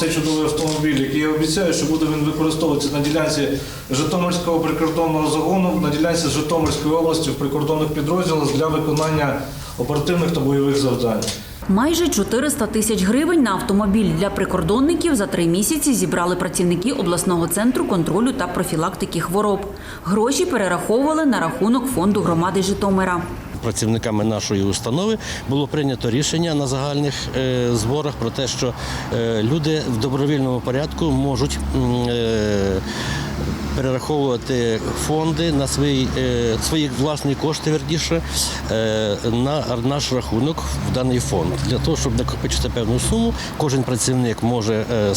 Це чудовий автомобіль, який я обіцяю, що буде він використовуватися на ділянці Житомирського прикордонного загону, на ділянці Житомирської області в прикордонних підрозділах для виконання оперативних та бойових завдань. Майже 400 тисяч гривень на автомобіль для прикордонників за три місяці зібрали працівники обласного центру контролю та профілактики хвороб. Гроші перераховували на рахунок фонду громади Житомира. Працівниками нашої установи було прийнято рішення на загальних е, зборах про те, що е, люди в добровільному порядку можуть е, перераховувати фонди на свої, е, свої власні кошти, верніше, е, на наш рахунок в даний фонд. Для того, щоб накопичити певну суму, кожен працівник може е,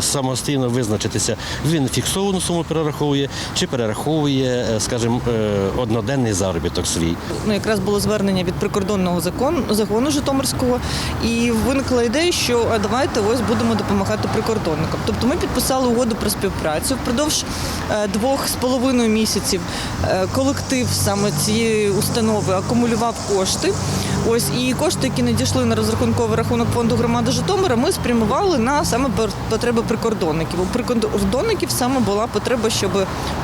самостійно визначитися, він фіксовану суму перераховує чи перераховує, скажімо, одноденний заробіток свій. ну, якраз було звернення від прикордонного закону, загону Житомирського, і виникла ідея, що давайте ось будемо допомагати прикордонникам. Тобто ми підписали угоду про співпрацю впродовж двох з половиною місяців. е, Колектив саме цієї установи акумулював кошти. Ось і кошти, які надійшли на розрахунковий рахунок фонду громади Житомира, ми спрямували на саме потреби прикордонників. У прикордонників саме була потреба, щоб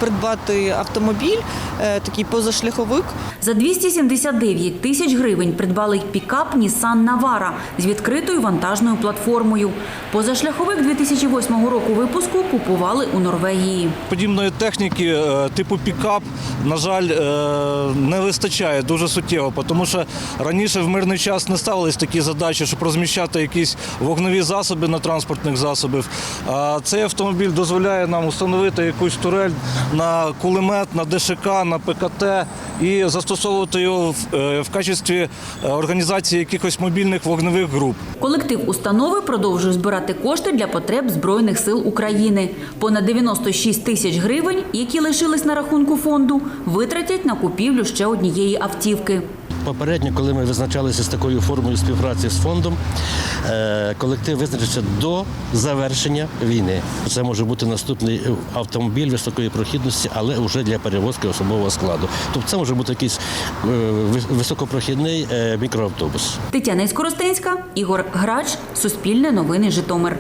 придбати автомобіль, такий позашляховик, За 279 тисяч гривень придбали пікап Nissan Navara з відкритою вантажною платформою. Позашляховик 2008 року випуску купували у Норвегії. Подібної техніки е, типу пікап, на жаль, е, не вистачає дуже суттєво, тому що раніше в мирний час не ставились такі задачі, щоб розміщати якісь вогневі засоби на транспортних засобів. А цей автомобіль дозволяє нам установити якусь турель на кулемет, на ДШК, на ПКТ і застосовувати його в, е, качестві е, організації якихось мобільних вогневих груп. Колектив установи продовжує збирати кошти для потреб Збройних сил України. Понад 96 тисяч гривень, які лишились на рахунку фонду, витратять на купівлю ще однієї автівки. Попередньо, коли ми визначалися з такою формою співпраці з фондом, е, колектив визначився до завершення війни. Це може бути наступний автомобіль високої прохідності, але вже для перевозки особового складу. Тобто це може бути якийсь е, високопрохідний е, мікроавтобус. Тетяна Іскоростенська, Ігор Грач, Суспільне новини Житомир.